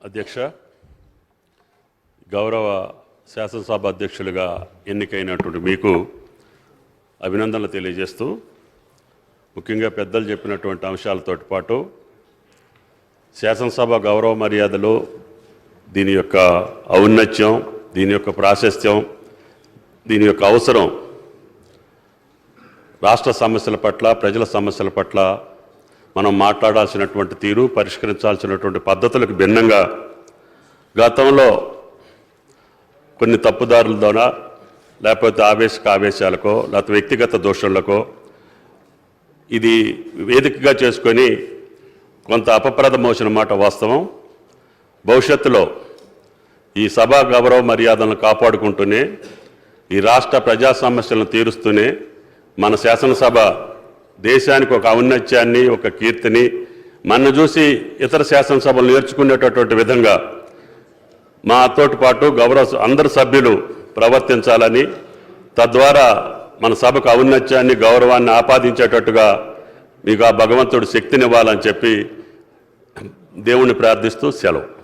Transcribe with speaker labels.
Speaker 1: అధ్యక్ష గౌరవ శాసనసభ అధ్యక్షులుగా ఎన్నికైనటువంటి మీకు అభినందనలు తెలియజేస్తూ ముఖ్యంగా పెద్దలు చెప్పినటువంటి అంశాలతో పాటు శాసనసభ గౌరవ మర్యాదలు దీని యొక్క ఔన్నత్యం దీని యొక్క ప్రాశస్త్యం దీని యొక్క అవసరం రాష్ట్ర సమస్యల పట్ల ప్రజల సమస్యల పట్ల మనం మాట్లాడాల్సినటువంటి తీరు పరిష్కరించాల్సినటువంటి పద్ధతులకు భిన్నంగా గతంలో కొన్ని తప్పుదారుల ద్వారా లేకపోతే ఆవేశక ఆవేశాలకో లేకపోతే వ్యక్తిగత దోషంలకో ఇది వేదికగా చేసుకొని కొంత అపప్రదమోసిన మాట వాస్తవం. భవిష్యత్తులో ఈ సభా గౌరవ మర్యాదలను కాపాడుకుంటూనే ఈ రాష్ట్ర ప్రజా సమస్యలను తీరుస్తూనే మన శాసనసభ దేశానికి ఒక ఔన్నత్యాన్ని ఒక కీర్తిని మన చూసి ఇతర శాసనసభలు నేర్చుకునేటటువంటి విధంగా మాతోటి పాటు గౌరవ అందరు సభ్యులు ప్రవర్తించాలని తద్వారా మన సభకు ఔన్నత్యాన్ని గౌరవాన్ని ఆపాదించేటట్టుగా మీకు ఆ భగవంతుడు శక్తినివ్వాలని చెప్పి దేవుణ్ణి ప్రార్థిస్తూ సెలవు.